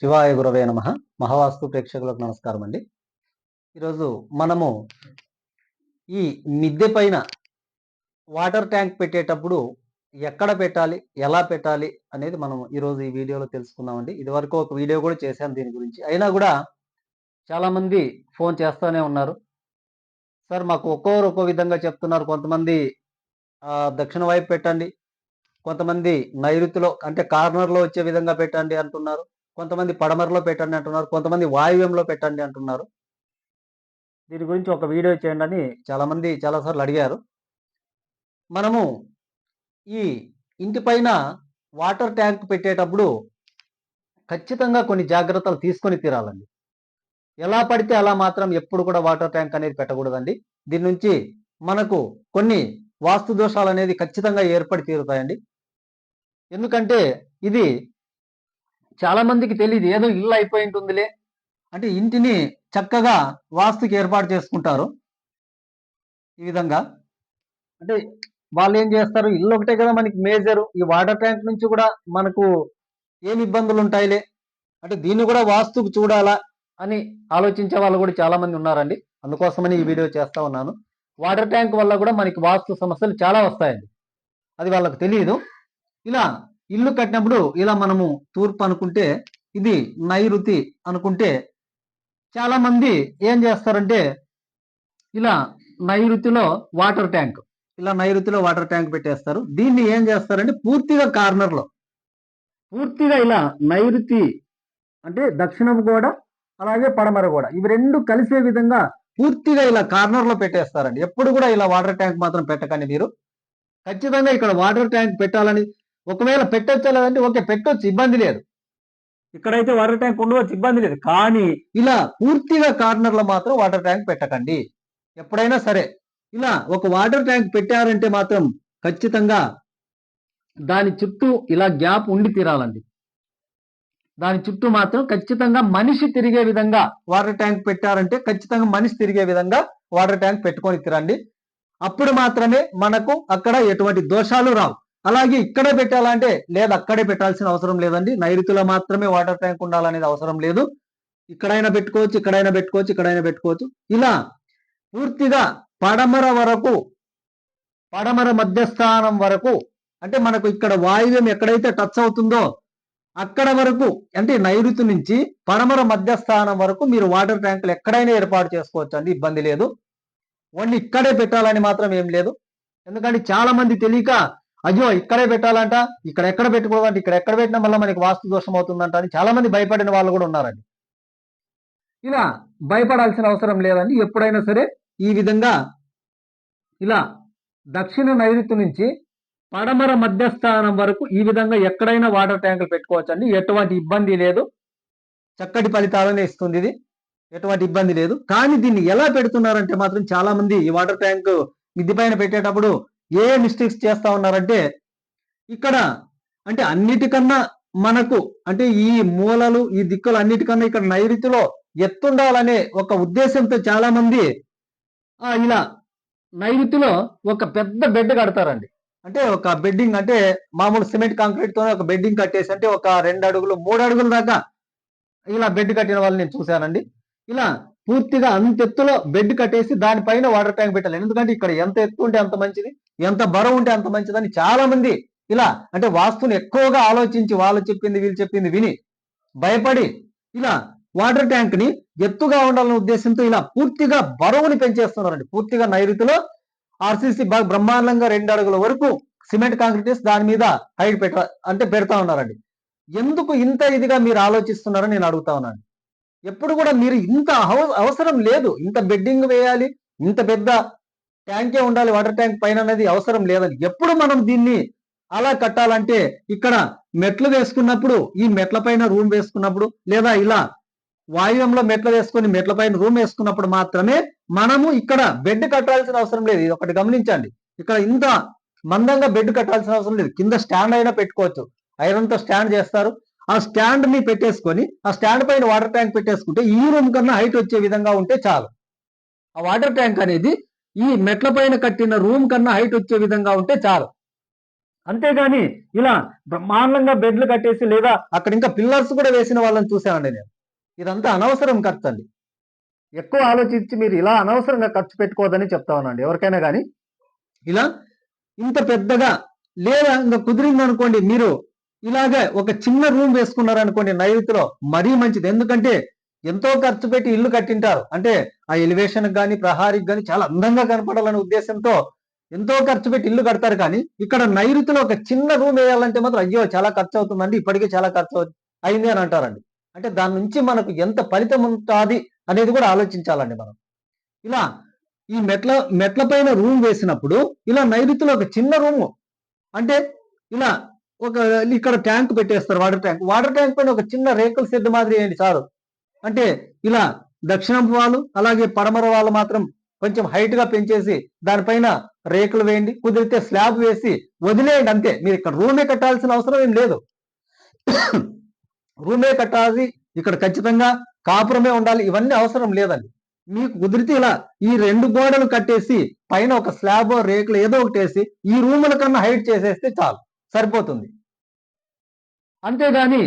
శివాయ గురవే నమ. మహావాస్తు ప్రేక్షకులకు నమస్కారం అండి. ఈరోజు మనము ఈ మిద్దె పైన వాటర్ ట్యాంక్ పెట్టేటప్పుడు ఎక్కడ పెట్టాలి ఎలా పెట్టాలి అనేది మనం ఈరోజు ఈ వీడియోలో తెలుసుకుందామండి. ఇదివరకు ఒక వీడియో కూడా చేశాను దీని గురించి. అయినా కూడా చాలామంది ఫోన్ చేస్తూనే ఉన్నారు. సార్ మాకు ఒక్కొక్కరు ఒక్కో విధంగా చెప్తున్నారు. కొంతమంది దక్షిణ వైపు పెట్టండి. కొంతమంది నైరుతిలో అంటే కార్నర్లో వచ్చే విధంగా పెట్టండి అంటున్నారు. కొంతమంది పడమరలో పెట్టండి అంటున్నారు కొంతమంది వాయువ్యంలో పెట్టండి అంటున్నారు. దీని గురించి ఒక వీడియో చేయండి అని చాలామంది చాలాసార్లు అడిగారు. మనము ఈ ఇంటి పైన వాటర్ ట్యాంక్ పెట్టేటప్పుడు ఖచ్చితంగా కొన్ని జాగ్రత్తలు తీసుకొని తీరాలండి. ఎలా పడితే అలా మాత్రం ఎప్పుడు కూడా వాటర్ ట్యాంక్ అనేది పెట్టకూడదండి. దీని నుంచి మనకు కొన్ని వాస్తు దోషాలు అనేది ఖచ్చితంగా ఏర్పడి తీరుతాయండి. ఎందుకంటే ఇది చాలా మందికి తెలియదు ఏదో ఇల్లు అయిపోయి ఉంటుందిలే. అంటే ఇంటిని చక్కగా వాస్తుకి ఏర్పాటు చేసుకుంటారు. ఈ విధంగా. అంటే వాళ్ళు ఏం చేస్తారు? ఇల్లు ఒకటే కదా మనకి మేజర్. ఈ వాటర్ ట్యాంక్ నుంచి కూడా మనకు ఏమి ఇబ్బందులు ఉంటాయిలే. అంటే దీన్ని కూడా వాస్తుకు చూడాలా? అని ఆలోచించే వాళ్ళు కూడా చాలా మంది ఉన్నారండి. అందుకోసమని ఈ వీడియో చేస్తా ఉన్నాను. వాటర్ ట్యాంక్ వల్ల కూడా మనకి వాస్తు సమస్యలు చాలా వస్తాయండి. అది వాళ్ళకి తెలియదు ఇలా ఇల్లు కట్టినప్పుడు ఇలా మనము తూర్పు అనుకుంటే ఇది నైరుతి అనుకుంటే చాలా మంది ఏం చేస్తారంటే ఇలా నైరుతిలో వాటర్ ట్యాంక్ ఇలా నైరుతిలో వాటర్ ట్యాంక్ పెట్టేస్తారు. దీన్ని ఏం చేస్తారంటే పూర్తిగా కార్నర్లో పూర్తిగా ఇలా నైరుతి అంటే దక్షిణపు గోడ అలాగే పడమర గోడ ఇవి రెండు కలిసే విధంగా పూర్తిగా ఇలా కార్నర్లో పెట్టేస్తారండి. ఎప్పుడు కూడా ఇలా వాటర్ ట్యాంక్ మాత్రం పెట్టకండి మీరు. ఖచ్చితంగా ఇక్కడ వాటర్ ట్యాంక్ పెట్టాలని ఒకవేళ పెట్టొచ్చా లేదంటే ఓకే పెట్టొచ్చు ఇబ్బంది లేదు. ఇక్కడైతే వాటర్ ట్యాంక్ ఉండవచ్చు ఇబ్బంది లేదు. కానీ ఇలా పూర్తిగా కార్నర్లో మాత్రం వాటర్ ట్యాంక్ పెట్టకండి. ఎప్పుడైనా సరే. ఇలా ఒక వాటర్ ట్యాంక్ పెట్టారంటే మాత్రం ఖచ్చితంగా దాని చుట్టూ ఇలా గ్యాప్ ఉండి తీరాలండి. దాని చుట్టూ మాత్రం ఖచ్చితంగా మనిషి తిరిగే విధంగా వాటర్ ట్యాంక్ పెట్టారంటే ఖచ్చితంగా మనిషి తిరిగే విధంగా వాటర్ ట్యాంక్ పెట్టుకొని తిరండి. అప్పుడు మాత్రమే మనకు అక్కడ ఎటువంటి దోషాలు రావు. అలాగే ఇక్కడే పెట్టాలంటే లేదు అక్కడే పెట్టాల్సిన అవసరం లేదండి. నైరుతిలో మాత్రమే వాటర్ ట్యాంక్ ఉండాలనేది అవసరం లేదు. ఇక్కడైనా పెట్టుకోవచ్చు ఇక్కడైనా పెట్టుకోవచ్చు ఇక్కడైనా పెట్టుకోవచ్చు. ఇలా పూర్తిగా పడమర వరకు పడమర మధ్యస్థానం వరకు అంటే మనకు ఇక్కడ వాయువ్యం ఎక్కడైతే టచ్ అవుతుందో అక్కడ వరకు అంటే నైరుతి నుంచి పడమర మధ్యస్థానం వరకు మీరు వాటర్ ట్యాంకులు ఎక్కడైనా ఏర్పాటు చేసుకోవచ్చు అండి ఇబ్బంది లేదు. ఓన్లీ ఇక్కడే పెట్టాలని మాత్రం ఏం లేదు. ఎందుకంటే చాలా మంది తెలియక అయ్యో ఇక్కడే పెట్టాలంట ఇక్కడ ఎక్కడ పెట్టుకోవాలంటే ఇక్కడ ఎక్కడ పెట్టినా మళ్ళీ మనకి వాస్తు దోషం అవుతుందంట అని చాలా మంది భయపడిన వాళ్ళు కూడా ఉన్నారండి. ఇలా భయపడాల్సిన అవసరం లేదండి. ఎప్పుడైనా సరే ఈ విధంగా ఇలా దక్షిణ నైరుతి నుంచి పడమర మధ్యస్థానం వరకు ఈ విధంగా ఎక్కడైనా వాటర్ ట్యాంకులు పెట్టుకోవచ్చండి. ఎటువంటి ఇబ్బంది లేదు. చక్కటి ఫలితాలనే ఇస్తుంది ఇది. ఎటువంటి ఇబ్బంది లేదు. కానీ దీన్ని ఎలా పెడుతున్నారంటే మాత్రం చాలా మంది ఈ వాటర్ ట్యాంక్ మిద్ది పైన పెట్టేటప్పుడు ఏ మిస్టేక్స్ చేస్తా ఉన్నారంటే ఇక్కడ అంటే అన్నిటికన్నా మనకు అంటే ఈ మూలలు ఈ దిక్కులు అన్నిటికన్నా ఇక్కడ నైరుతిలో ఎత్తుండాలనే ఒక ఉద్దేశంతో చాలా మంది ఇలా నైరుతిలో ఒక పెద్ద బెడ్ కడతారండి. అంటే ఒక బెడ్డింగ్ అంటే మామూలు సిమెంట్ కాంక్రీట్తో ఒక బెడ్డింగ్ కట్టేసి అంటే ఒక రెండు అడుగులు మూడు అడుగుల దాకా ఇలా బెడ్ కట్టిన వాళ్ళని నేను చూశానండి. ఇలా పూర్తిగా అంత ఎత్తులో బెడ్ కట్టేసి దానిపైన వాటర్ ట్యాంక్ పెట్టాలి. ఎందుకంటే ఇక్కడ ఎంత ఎత్తు ఉంటే అంత మంచిది. ఎంత బరువు ఉంటే అంత మంచిదని చాలా మంది ఇలా అంటే వాస్తుని ఎక్కువగా ఆలోచించి వాళ్ళు చెప్పింది వీళ్ళు చెప్పింది విని భయపడి ఇలా వాటర్ ట్యాంక్ని ఎత్తుగా ఉండాలనే ఉద్దేశంతో ఇలా పూర్తిగా బరువుని పెంచేస్తున్నారండి. పూర్తిగా నైరుతిలో ఆర్సీసీ బాగా బ్రహ్మాండంగా రెండు అడుగుల వరకు సిమెంట్ కాంక్రీట్ వేసి దాని మీద హైట్ పెట్ట అంటే పెడతా ఉన్నారండి. ఎందుకు ఇంత ఇదిగా మీరు ఆలోచిస్తున్నారని నేను అడుగుతా ఉన్నాను. ఎప్పుడు కూడా మీరు ఇంత అవ- అవసరం లేదు. ఇంత బెడ్డింగ్ వేయాలి ఇంత పెద్ద ట్యాంకే ఉండాలి వాటర్ ట్యాంక్ పైన అనేది అవసరం లేదని. ఎప్పుడు మనం దీన్ని అలా కట్టాలంటే ఇక్కడ మెట్లు వేసుకున్నప్పుడు ఈ మెట్ల పైన రూమ్ వేసుకున్నప్పుడు లేదా ఇలా వాయువ్యంలో మెట్లు వేసుకొని మెట్ల పైన రూమ్ వేసుకున్నప్పుడు మాత్రమే మనము ఇక్కడ బెడ్ కట్టాల్సిన అవసరం లేదు. ఇది ఒకటి గమనించండి. ఇక్కడ ఇంత మందంగా బెడ్ కట్టాల్సిన అవసరం లేదు. కింద స్టాండ్ అయినా పెట్టుకోవచ్చు. ఐరన్తో స్టాండ్ చేస్తారు. ఆ స్టాండ్ని పెట్టేసుకొని ఆ స్టాండ్ పైన వాటర్ ట్యాంక్ పెట్టేసుకుంటే ఈ రూమ్ కన్నా హైట్ వచ్చే విధంగా ఉంటే చాలు. ఆ వాటర్ ట్యాంక్ అనేది ఈ మెట్ల పైన కట్టిన రూమ్ కన్నా హైట్ వచ్చే విధంగా ఉంటే చాలు. అంతేగాని ఇలా బ్రహ్మాండంగా బెడ్లు కట్టేసి లేదా అక్కడ ఇంకా పిల్లర్స్ కూడా వేసిన వాళ్ళని చూసామండి నేను. ఇదంతా అనవసరం ఖర్చు అండి ఎక్కువ ఆలోచించి మీరు ఇలా అనవసరంగా ఖర్చు పెట్టుకోవద్దని చెప్తా ఉన్నాండి ఎవరికైనా కానీ ఇలా ఇంత పెద్దగా లేదా ఇంకా కుదిరింది అనుకోండి మీరు ఇలాగే ఒక చిన్న రూమ్ వేసుకున్నారనుకోండి నైరుతిలో మరీ మంచిది. ఎందుకంటే ఎంతో ఖర్చు పెట్టి ఇల్లు కట్టింటారు. అంటే ఆ ఎలివేషన్ కానీ ప్రహారికి కానీ చాలా అందంగా కనపడాలనే ఉద్దేశంతో ఎంతో ఖర్చు పెట్టి ఇల్లు కడతారు కానీ ఇక్కడ నైరుతిలో ఒక చిన్న రూమ్ వేయాలంటే మాత్రం అయ్యో చాలా ఖర్చు అవుతుందండి ఇప్పటికే చాలా ఖర్చు అయింది అని అంటారండి. అంటే దాని నుంచి మనకు ఎంత ఫలితం ఉంటుంది అనేది కూడా ఆలోచించాలండి మనం. ఇలా ఈ మెట్ల మెట్ల పైన రూమ్ వేసినప్పుడు ఇలా నైరుతిలో ఒక చిన్న రూమ్ అంటే ఇలా ఒక ఇక్కడ ట్యాంక్ పెట్టేస్తారు వాటర్ ట్యాంక్. వాటర్ ట్యాంక్ పైన ఒక చిన్న రేకుల షెడ్ మాదిరి వేయండి చాలు. అంటే ఇలా దక్షిణం వాళ్ళు అలాగే పడమర వాళ్ళు మాత్రం కొంచెం హైట్గా పెంచేసి దానిపైన రేకులు వేయండి. కుదిరితే స్లాబ్ వేసి వదిలేయండి అంతే. మీరు ఇక్కడ రూమే కట్టాల్సిన అవసరం ఏం లేదు. రూమే కట్టాలి. ఇక్కడ ఖచ్చితంగా కాపురమే ఉండాలి. ఇవన్నీ అవసరం లేదండి. మీకు కుదిరితే ఇలా ఈ రెండు గోడలు కట్టేసి పైన ఒక స్లాబ్ రేకులు ఏదో ఒకటి వేసి ఈ రూముల కన్నా హైట్ చేసేస్తే చాలు. సరిపోతుంది. అంతేగాని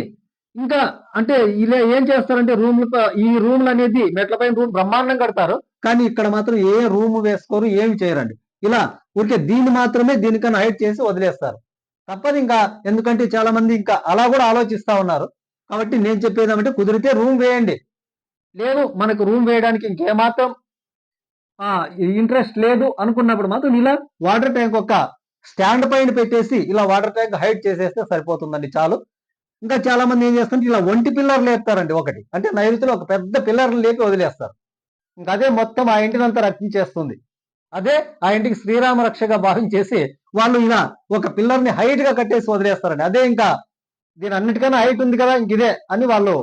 ఇంకా అంటే ఇలా ఏం చేస్తారంటే రూమ్ ఈ రూమ్లు అనేది మెట్ల పైన రూమ్ బ్రహ్మాండం కడతారు. కానీ ఇక్కడ మాత్రం ఏ రూమ్ వేసుకోరు ఏమి చేయరండి. ఇలా ఊరికే దీన్ని మాత్రమే దీనికన్నా హైట్ చేసి వదిలేస్తారు. తప్పదు ఇంకా ఎందుకంటే చాలా మంది ఇంకా అలా కూడా ఆలోచిస్తా ఉన్నారు. కాబట్టి నేను చెప్పేది ఏమంటే కుదిరితే రూమ్ వేయండి. లేదు మనకు రూమ్ వేయడానికి ఇంకేమాత్రం ఇంట్రెస్ట్ లేదు అనుకున్నప్పుడు మాత్రం ఇలా వాటర్ ట్యాంక్ ఒక స్టాండ్ పైన పెట్టేసి ఇలా వాటర్ ట్యాంక్ హైట్ చేసేస్తే సరిపోతుందండి చాలు. ఇంకా చాలా మంది ఏం చేస్తుంటే ఇలా ఒంటి పిల్లర్ లేపుతారండి ఒకటి. అంటే నైరుతిలో ఒక పెద్ద పిల్లర్లు లేపి వదిలేస్తారు. ఇంకా అదే మొత్తం ఆ ఇంటిని అంతా రక్షించేస్తుంది. అదే ఆ ఇంటికి శ్రీరామ రక్షగా భావించేసి వాళ్ళు ఇలా ఒక పిల్లర్ని హైట్గా కట్టేసి వదిలేస్తారండి. అదే ఇంకా దీని అన్నిటికన్నా హైట్ ఉంది కదా ఇంక ఇదే అని వాళ్ళు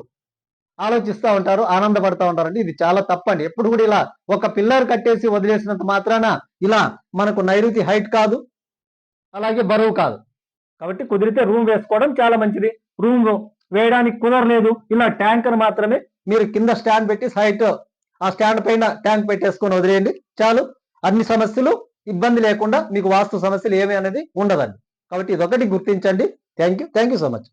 ఆలోచిస్తూ ఉంటారు ఆనందపడతా ఉంటారండి. ఇది చాలా తప్పండి. ఎప్పుడు కూడా ఇలా ఒక పిల్లర్ కట్టేసి వదిలేసినంత మాత్రాన ఇలా మనకు నైరుతి హైట్ కాదు అలాగే బరువు కాదు. కాబట్టి కుదిరితే రూమ్ వేసుకోవడం చాలా మంచిది. రూమ్ వేయడానికి కుదరలేదు. ఇలా ట్యాంకర్ మాత్రమే మీరు కింద స్టాండ్ పెట్టి సైట్ ఆ స్టాండ్ పైన ట్యాంక్ పెట్టేసుకొని వదిలేయండి. చాలు. అన్ని సమస్యలు ఇబ్బంది లేకుండా మీకు వాస్తు సమస్యలు ఏమి అనేది ఉండదండి. కాబట్టి ఇదొకటి గుర్తించండి. Thank you. Thank you so much.